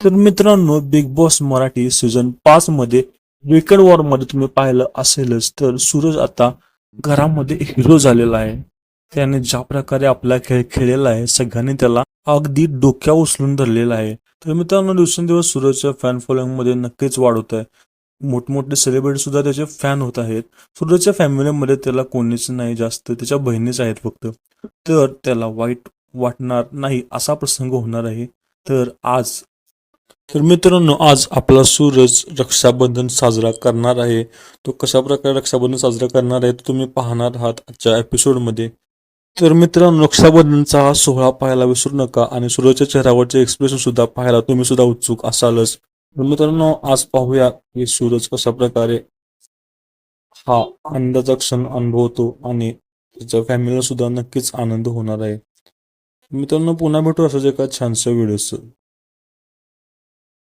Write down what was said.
तर मित्रांनो big boss Marathi season पाच मध्ये विकेट वॉरमध्ये तुम्ही पाहिलं असेलच तर सूरज आता घरामध्ये हिरो झालेला आहे. त्याने ज्या प्रकारे आपला खेळ खेळलेला आहे सगळ्यांनी त्याला अगदी डोक्या उचलून धरलेला आहे. तर मित्रांनो दिवसेंदिवस सूरजच्या फॅन फॉलोइंगमध्ये नक्कीच वाढ होत आहे. मोठमोठे सेलिब्रिटी सुद्धा त्याचे फॅन होत आहेत. सूरजच्या फॅमिलीमध्ये त्याला कोणीच नाही जास्त त्याच्या बहिणीच आहेत फक्त. तर त्याला वाईट वाटणार नाही असा प्रसंग होणार आहे. तर आज तर मित्रांनो आज आपला सूरज रक्षाबंधन साजरा करणार आहे. तो कशा प्रकारे रक्षाबंधन साजरा करणार आहे ते तुम्ही पाहणार आहात आजच्या एपिसोडमध्ये तर मित्रांनो रक्षाबंधनचा हा सोहळा पाहायला विसरू नका आणि सूरजच्या चेहऱ्यावरचे एक्सप्रेशन सुद्धा पाहायला तुम्ही सुद्धा उत्सुक असालच. तर मित्रांनो आज पाहूया की सूरज कशा प्रकारे हा आनंदाचा क्षण अनुभवतो आणि त्याच्या फॅमिलीला सुद्धा नक्कीच आनंद होणार आहे. मित्रांनो पुन्हा भेटू असंच एका छानशा व्हिडिओ